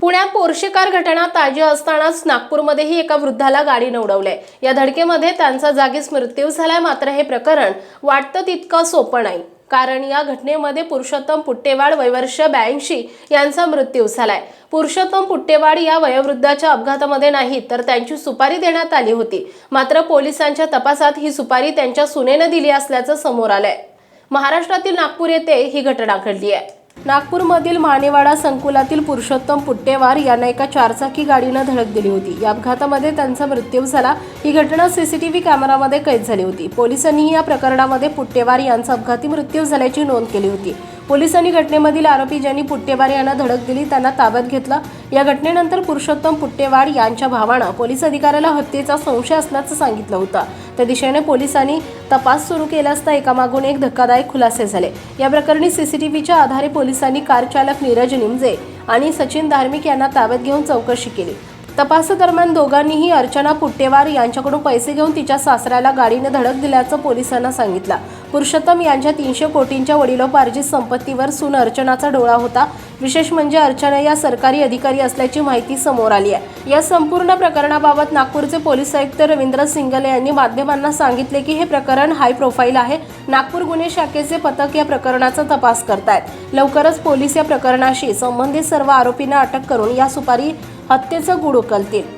पुण्यात पोर्शेकार घटना ताजी असतानाच नागपूरमध्येही एका वृद्धाला गाडीनं उडवलंय या धडकेमध्ये त्यांचा जागीच मृत्यू झालाय मात्र हे प्रकरण वाटतं तितकं सोपं नाही. कारण या घटनेमध्ये पुरुषोत्तम पुट्टेवाड वयवर्ष ब्याऐंशी यांचा मृत्यू झालाय. पुरुषोत्तम पुट्टेवाड या वयोवृद्धाच्या अपघातामध्ये नाही तर त्यांची सुपारी देण्यात आली होती. मात्र पोलिसांच्या तपासात ही सुपारी त्यांच्या सुनेनं दिली असल्याचं समोर आलंय. महाराष्ट्रातील नागपूर येथे ही घटना घडली आहे नागपूरमधील मानेवाडा संकुलातील पुरुषोत्तम पुट्टेवार यांना एका चारचाकी गाडीनं धडक दिली होती. या अपघातामध्ये त्यांचा मृत्यू झाला. ही घटना सीसीटीव्ही कॅमेरामध्ये कैद झाली होती. पोलिसांनीही या प्रकरणामध्ये पुट्टेवार यांचा अपघाती मृत्यू झाल्याची नोंद केली होती. पोलिसांनी घटनेमधील आरोपी ज्यांनी पुट्टेवार यांना धडक दिली त्यांना ताब्यात घेतलं. या घटनेनंतर पुरुषोत्तम पुट्टेवाड यांच्या भावानं पोलीस अधिकाऱ्याला हत्येचा संशय असल्याचं सांगितलं होतं. त्या दिशेने पोलिसांनी तपास सुरू केला असता एकामागून एक धक्कादायक खुलासे झाले. या प्रकरणी सीसीटीव्हीच्या आधारे पोलिसांनी कार चालक नीरज निमजे आणि सचिन धार्मिक यांना ताब्यात घेऊन चौकशी केली. तपासादरम्यान दोघांनीही अर्चना पुट्टेवार यांच्याकडून पैसे घेऊन तिच्या सासऱ्याला गाडीने धडक दिल्याचं पोलिसांना सांगितलं. पुरुषोत्तम यांच्या तीनशे कोटींच्या वडिलोपार्जित संपत्तीवर सून अर्चनाचा डोळा होता. विशेष म्हणजे अर्चना या सरकारी अधिकारी असल्याची माहिती समोर आली आहे. या संपूर्ण प्रकरणाबाबत नागपूरचे पोलीस आयुक्त रवींद्र सिंगले यांनी माध्यमांना सांगितले की हे प्रकरण हाय प्रोफाईल आहे. नागपूर गुन्हे शाखेचे पथक या प्रकरणाचा तपास करतायत. लवकरच पोलीस या प्रकरणाशी संबंधित सर्व आरोपींना अटक करून या सुपारी हत्येचं गुड उकलतील.